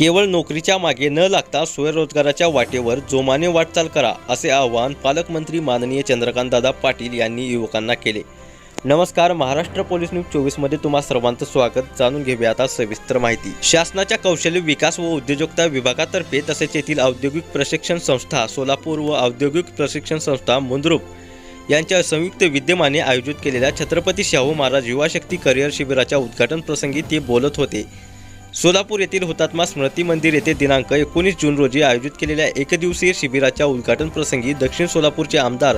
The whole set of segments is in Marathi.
केवळ नोकरीच्या मागे न लागता स्वयंरोजगाराच्या वाटेवर जोमाने वाटचाल करा असे आवाहन पालकमंत्री माननीय चंद्रकांतदादा पाटील यांनी युवकांना केले. नमस्कार महाराष्ट्र पोलीस न्यूज चोवीसमध्ये तुम्हा सर्वांचं स्वागत. जाणून घेऊया आता सविस्तर माहिती. शासनाच्या कौशल्य विकास व उद्योजकता विभागातर्फे तसेच येथील औद्योगिक प्रशिक्षण संस्था सोलापूर व औद्योगिक प्रशिक्षण संस्था मुंद्रुप यांच्या संयुक्त विद्यमाने आयोजित केलेल्या छत्रपती शाहू महाराज युवा शक्ती करिअर शिबिराच्या उद्घाटन प्रसंगी ते बोलत होते. सोलापूर येथील हुतात्मा स्मृती मंदिर येथे दिनांक एकोणीस जून रोजी आयोजित केलेल्या एकदिवसीय शिबिराच्या उद्घाटन प्रसंगी दक्षिण सोलापूरचे आमदार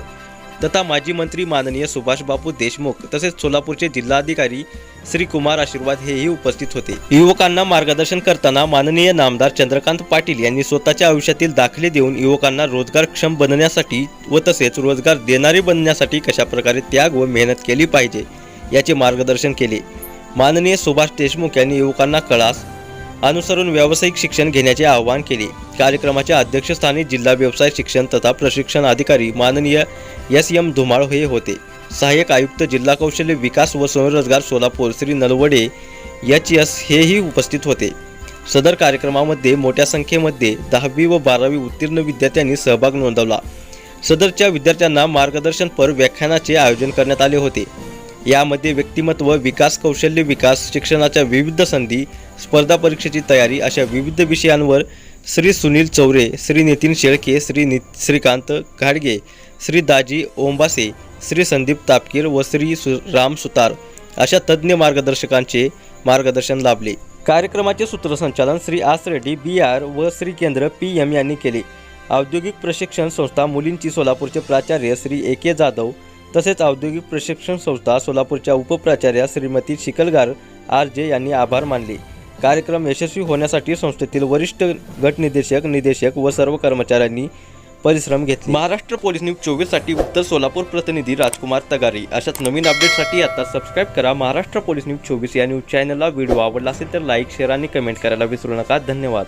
तथा माजी मंत्री माननीय सुभाषबाबू देशमुख तसेच सोलापूरचे जिल्हाधिकारी श्री कुमार आशीर्वाद हेही उपस्थित होते. युवकांना मार्गदर्शन करताना माननीय नामदार चंद्रकांत पाटील यांनी स्वतःच्या आयुष्यातील दाखले देऊन युवकांना रोजगारक्षम बनण्यासाठी व तसेच रोजगार देणारे बनण्यासाठी कशाप्रकारे त्याग व मेहनत केली पाहिजे याचे मार्गदर्शन केले. माननीय सुभाष देशमुख यांनी युवकांना कळास अनुसरून व्यावसायिक शिक्षण घेण्याचे आवाहन केले. कार्यक्रमाच्या अध्यक्षस्थानी जिल्हा व्यवसाय शिक्षण तथा प्रशिक्षण अधिकारी माननीय एस एम धुमाळ हे होते. सहाय्यक आयुक्त जिल्हा कौशल्य विकास व स्वयंरोजगार सोलापूर श्री नलवडे एच एस हेही उपस्थित होते. सदर कार्यक्रमामध्ये मोठ्या संख्येमध्ये दहावी व बारावी उत्तीर्ण विद्यार्थ्यांनी सहभाग नोंदवला. सदरच्या विद्यार्थ्यांना मार्गदर्शनपर व्याख्यानाचे आयोजन करण्यात आले होते. यामध्ये व्यक्तिमत्व विकास कौशल्य विकास शिक्षणाच्या विविध संधी स्पर्धा परीक्षेची तयारी अशा विविध विषयांवर श्री सुनील चौरे श्री नितीन शेळके श्री नि श्रीकांत घाडगे श्री दाजी ओंबासे श्री संदीप तापकीर व श्री सु राम सुतार अशा तज्ज्ञ मार्गदर्शकांचे मार्गदर्शन लाभले. कार्यक्रमाचे सूत्रसंचालन श्री आस रेड्डी बी आर व श्री केंद्र पी एम यांनी केले. औद्योगिक प्रशिक्षण संस्था मुलींची सोलापूरचे प्राचार्य श्री ए के जाधव तसेच औद्योगिक प्रशिक्षण संस्था सोलापूरच्या उपप्राचार्या श्रीमती शिकलगार आर जे यांनी आभार मानले. कार्यक्रम यशस्वी होण्यासाठी संस्थेतील वरिष्ठ गटनिदेशक निदेशक व सर्व कर्मचाऱ्यांनी परिश्रम घेतले. महाराष्ट्र पोलीस न्यूज चोवीससाठी उत्तर सोलापूर प्रतिनिधी राजकुमार तगारी. अशाच नवीन अपडेटसाठी आता सबस्क्राईब करा महाराष्ट्र पोलीस न्यूज चोवीस या न्यूज चॅनलला व्हिडिओ आवडला असेल तर लाईक शेअर आणि कमेंट करायला विसरू नका. धन्यवाद.